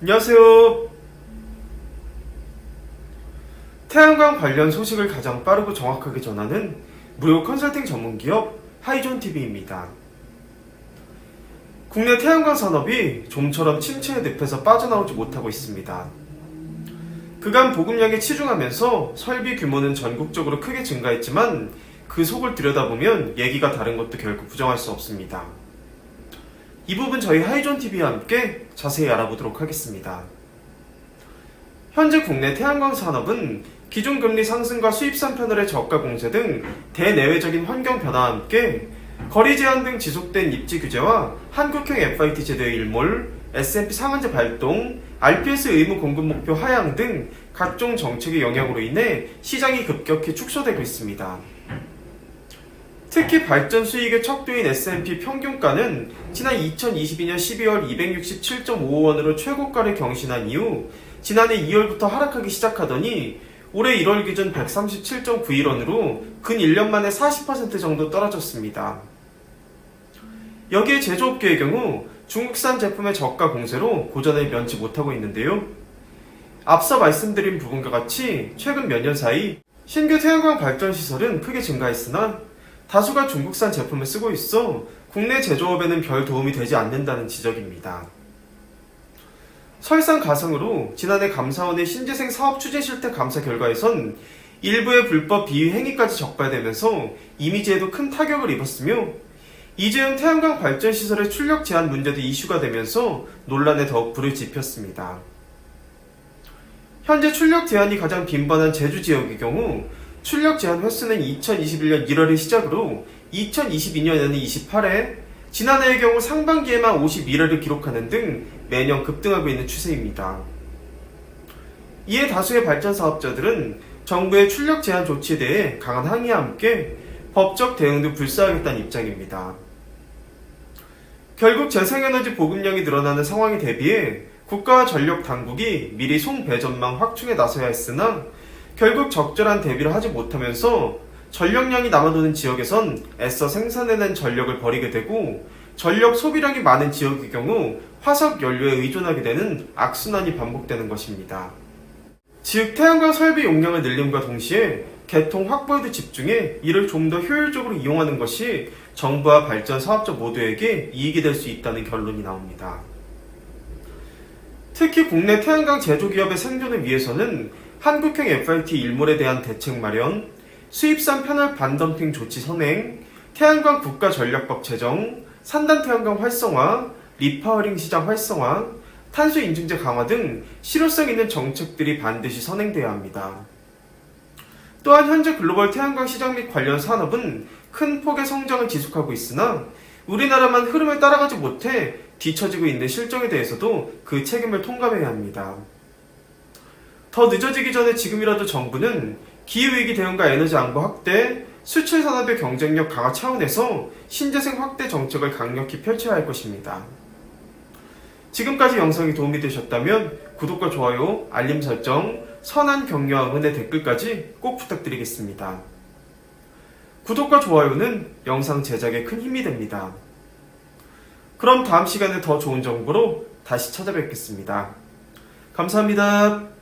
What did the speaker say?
안녕하세요. 태양광 관련 소식을 가장 빠르고 정확하게 전하는 무료 컨설팅 전문 기업 하이존 TV입니다. 국내 태양광 산업이 좀처럼 침체의 늪에서 빠져나오지 못하고 있습니다. 그간 보급량이 치중하면서 설비 규모는 전국적으로 크게 증가했지만 그 속을 들여다보면 얘기가 다른 것도 결코 부정할 수 없습니다. 이 부분 저희 하이존 TV와 함께 자세히 알아보도록 하겠습니다. 현재 국내 태양광 산업은 기존 금리 상승과 수입산 패널의 저가 공세 등 대내외적인 환경 변화와 함께 거리 제한 등 지속된 입지 규제와 한국형 FIT 제도의 일몰, S&P 상한제 발동, RPS 의무 공급 목표 하향 등 각종 정책의 영향으로 인해 시장이 급격히 축소되고 있습니다. 특히 발전 수익의 척도인 S&P 평균가는 지난 2022년 12월 267.55원으로 최고가를 경신한 이후 지난해 2월부터 하락하기 시작하더니 올해 1월 기준 137.91원으로 근 1년 만에 40% 정도 떨어졌습니다. 여기에 제조업계의 경우 중국산 제품의 저가 공세로 고전을 면치 못하고 있는데요. 앞서 말씀드린 부분과 같이 최근 몇 년 사이 신규 태양광 발전 시설은 크게 증가했으나 다수가 중국산 제품을 쓰고 있어 국내 제조업에는 별 도움이 되지 않는다는 지적입니다. 설상 가상으로 지난해 감사원의 신재생 사업 추진 실태 감사 결과에선 일부의 불법 비위 행위까지 적발되면서 이미지에도 큰 타격을 입었으며 이재용 태양광 발전 시설의 출력 제한 문제도 이슈가 되면서 논란에 더욱 불을 지폈습니다. 현재 출력 제한이 가장 빈번한 제주 지역의 경우 출력 제한 횟수는 2021년 1월을 시작으로 2022년에는 28회, 지난해의 경우 상반기에만 51회를 기록하는 등 매년 급등하고 있는 추세입니다. 이에 다수의 발전 사업자들은 정부의 출력 제한 조치에 대해 강한 항의와 함께 법적 대응도 불사하겠다는 입장입니다. 결국 재생에너지 보급량이 늘어나는 상황에 대비해 국가와 전력 당국이 미리 송 배전망 확충에 나서야 했으나 결국 적절한 대비를 하지 못하면서 전력량이 남아도는 지역에선 애써 생산해낸 전력을 버리게 되고 전력 소비량이 많은 지역의 경우 화석 연료에 의존하게 되는 악순환이 반복되는 것입니다. 즉 태양광 설비 용량을 늘림과 동시에 개통 확보에도 집중해 이를 좀 더 효율적으로 이용하는 것이 정부와 발전 사업자 모두에게 이익이 될 수 있다는 결론이 나옵니다. 특히 국내 태양광 제조기업의 생존을 위해서는 한국형 FIT 일몰에 대한 대책 마련, 수입산 패널 반덤핑 조치 선행, 태양광 국가전략법 제정, 산단 태양광 활성화, 리파워링 시장 활성화, 탄소 인증제 강화 등 실효성 있는 정책들이 반드시 선행돼야 합니다. 또한 현재 글로벌 태양광 시장 및 관련 산업은 큰 폭의 성장을 지속하고 있으나 우리나라만 흐름을 따라가지 못해 뒤처지고 있는 실정에 대해서도 그 책임을 통감해야 합니다. 더 늦어지기 전에 지금이라도 정부는 기후위기 대응과 에너지 안보 확대, 수출 산업의 경쟁력 강화 차원에서 신재생 확대 정책을 강력히 펼쳐야 할 것입니다. 지금까지 영상이 도움이 되셨다면 구독과 좋아요, 알림 설정, 선한 격려와 응원의 댓글까지 꼭 부탁드리겠습니다. 구독과 좋아요는 영상 제작에 큰 힘이 됩니다. 그럼 다음 시간에 더 좋은 정보로 다시 찾아뵙겠습니다. 감사합니다.